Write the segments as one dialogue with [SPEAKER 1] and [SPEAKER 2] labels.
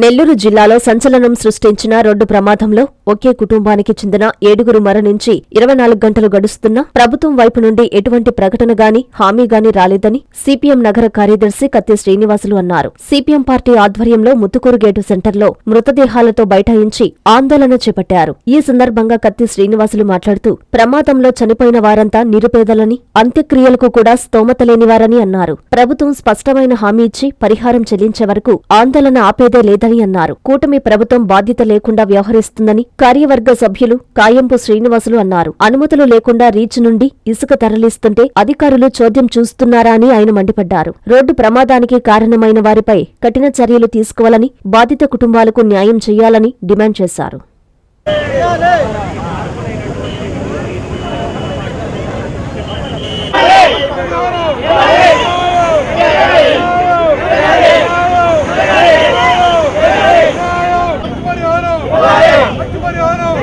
[SPEAKER 1] నెల్లూరు జిల్లాలో సంచలనం సృష్టించిన రోడ్డు ప్రమాదంలో ఒకే కుటుంబానికి చెందిన ఏడుగురు మరణించి ఇరవై నాలుగు గంటలు గడుస్తున్నా ప్రభుత్వం వైపు నుండి ఎటువంటి ప్రకటన గాని హామీ గాని రాలేదని సిపిఎం నగర కార్యదర్శి కత్తి శ్రీనివాసులు అన్నారు. సిపిఎం పార్టీ ఆధ్వర్యంలో ముత్తుకూరు గేటు సెంటర్లో మృతదేహాలతో బైఠాయించి ఆందోళన చేపట్టారు. ఈ సందర్భంగా కత్తి శ్రీనివాసులు మాట్లాడుతూ ప్రమాదంలో చనిపోయిన వారంతా నిరుపేదలని అంత్యక్రియలకు కూడా స్తోమత లేనివారని అన్నారు. ప్రభుత్వం స్పష్టమైన హామీ ఇచ్చి పరిహారం చెల్లించే వరకు ఆందోళన ఆపేదే లేదని అన్నారు. కూటమి ప్రభుత్వం బాధ్యత లేకుండా వ్యవహరిస్తుందని కార్యవర్గ సభ్యులు కాయంపు శ్రీనివాసులు అన్నారు. అనుమతులు లేకుండా రీచ్ నుండి ఇసుక తరలిస్తుంటే అధికారులు చోద్యం చూస్తున్నారా అని ఆయన మండిపడ్డారు. రోడ్డు ప్రమాదానికి కారణమైన వారిపై కఠిన చర్యలు తీసుకోవాలని బాధిత కుటుంబాలకు న్యాయం చేయాలని డిమాండ్ చేశారు
[SPEAKER 2] పరిహారం మంచి పరిహారం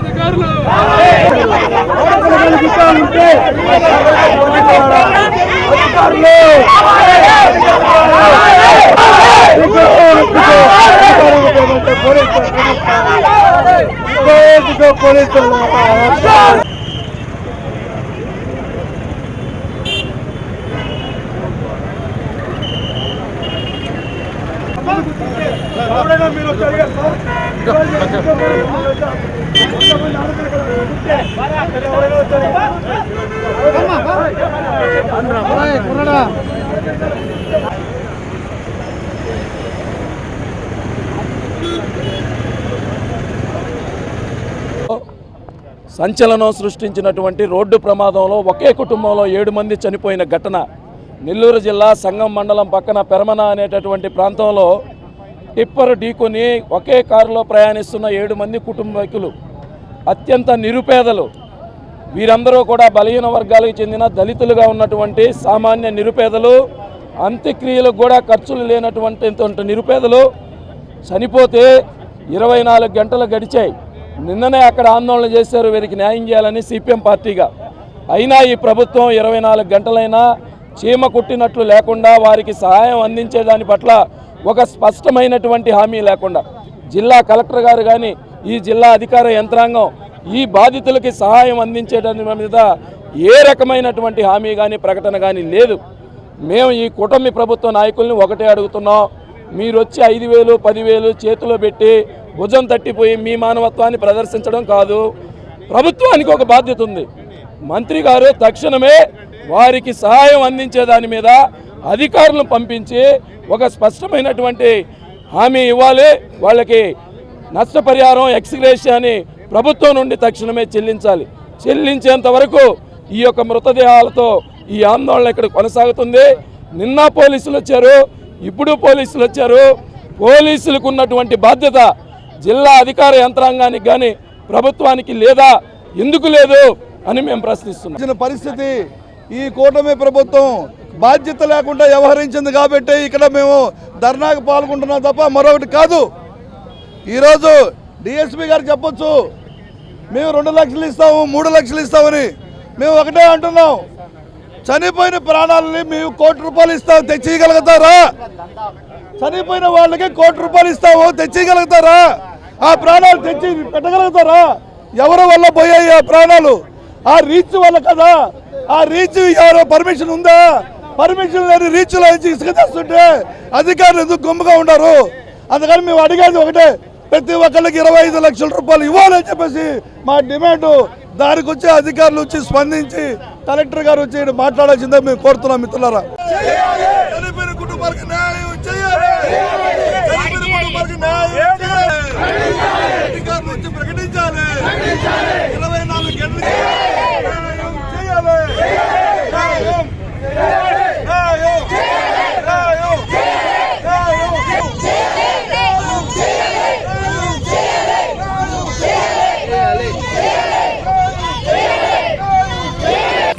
[SPEAKER 2] అధికారులు పోలీసులు మీరు వచ్చారు
[SPEAKER 3] సంచలనం సృష్టించినటువంటి రోడ్డు ప్రమాదంలో ఒకే కుటుంబంలో ఏడు మంది చనిపోయిన ఘటన. నెల్లూరు జిల్లా సంగం మండలం పక్కన పెరమన అనేటటువంటి ప్రాంతంలో టిప్పర్ ఢీకొని ఒకే కారులో ప్రయాణిస్తున్న ఏడు మంది కుటుంబీకులు అత్యంత నిరుపేదలు. వీరందరూ కూడా బలహీన వర్గాలకు చెందిన దళితులుగా ఉన్నటువంటి సామాన్య నిరుపేదలు అంత్యక్రియలకు కూడా ఖర్చులు లేనటువంటి నిరుపేదలు చనిపోతే ఇరవై నాలుగు గంటలు గడిచాయి. నిన్ననే అక్కడ ఆందోళన చేశారు వీరికి న్యాయం చేయాలని సిపిఎం పార్టీగా. అయినా ఈ ప్రభుత్వం ఇరవై నాలుగు గంటలైనా చీమ కుట్టినట్లు లేకుండా వారికి సహాయం అందించే దాని పట్ల ఒక స్పష్టమైనటువంటి హామీ లేకుండా. జిల్లా కలెక్టర్ గారు కానీ ఈ జిల్లా అధికార యంత్రాంగం ఈ బాధితులకి సహాయం అందించేదాని మీద ఏ రకమైనటువంటి హామీ కానీ ప్రకటన కానీ లేదు. మేము ఈ కూటమి ప్రభుత్వ నాయకుల్ని ఒకటే అడుగుతున్నాం. మీరు వచ్చి ఐదు వేలు పదివేలు చేతిలో పెట్టి భుజం తట్టిపోయి మీ మానవత్వాన్ని ప్రదర్శించడం కాదు. ప్రభుత్వానికి ఒక బాధ్యత ఉంది. మంత్రి గారు తక్షణమే వారికి సహాయం అందించే దాని మీద అధికారులను పంపించి ఒక స్పష్టమైనటువంటి హామీ ఇవ్వాలి. వాళ్ళకి నష్టపరిహారం ఎక్స్గ్రేషియా అని ప్రభుత్వం నుండి తక్షణమే చెల్లించాలి. చెల్లించేంత వరకు ఈ యొక్క మృతదేహాలతో ఈ ఆందోళన ఇక్కడ కొనసాగుతుంది. నిన్న పోలీసులు వచ్చారు ఇప్పుడు పోలీసులు వచ్చారు. పోలీసులకు ఉన్నటువంటి బాధ్యత జిల్లా అధికార యంత్రాంగానికి కానీ ప్రభుత్వానికి లేదా ఎందుకు లేదు అని మేము ప్రశ్నిస్తున్నాం.
[SPEAKER 2] పరిస్థితి ఈ కూటమి ప్రభుత్వం బాధ్యత లేకుండా వ్యవహరించింది కాబట్టి ఇక్కడ మేము ధర్నాకు పాల్గొంటున్నాం తప్ప మరొకటి కాదు. ఈరోజు డిఎస్పీ గారు చెప్పొచ్చు మేము రెండు లక్షలు ఇస్తాము మూడు లక్షలు ఇస్తామని మేము ఒకటే అంటున్నాం. చనిపోయిన ప్రాణాలని మేము కోటి రూపాయలు ఇస్తాము తెచ్చియగలుగుతారా? చనిపోయిన వాళ్ళకి కోటి రూపాయలు ఇస్తాము తెచ్చియగలుగుతారా? ఆ ప్రాణాలు తెచ్చి పెట్టగలుగుతారా? ఎవరి వల్ల పోయాయి ఆ ప్రాణాలు? ఆ రీచ్ వల్ల కదా? ఆ రీచ్ ఎవరో పర్మిషన్ ఉందా? పర్మిషన్ లేని రీచ్లో నుంచి ఇసుక తెస్తుంటే అధికారులు ఎందుకు గుమ్మగా ఉన్నారు అందుకని మేము అడిగేది ఒకటే ప్రతి ఒక్కరికి ఇరవై ఐదు లక్షల రూపాయలు ఇవ్వాలని చెప్పేసి మా డిమాండ్ దానికి వచ్చి అధికారులు వచ్చి స్పందించి కలెక్టర్ గారు వచ్చి మాట్లాడాల్సిందే మేము కోరుతున్నాం మిత్రులారా. చనిపోయిన కుటుంబాలకు న్యాయం చేయాలి చనిపోయిన కుటుంబాలకు న్యాయం చేయాలి అధికారులు వచ్చి ప్రకటించాలి ఇరవై నాలుగు గంటలు న్యాయం చేయాలి న్యాయం న్యాయం న్యాయం న్యాయం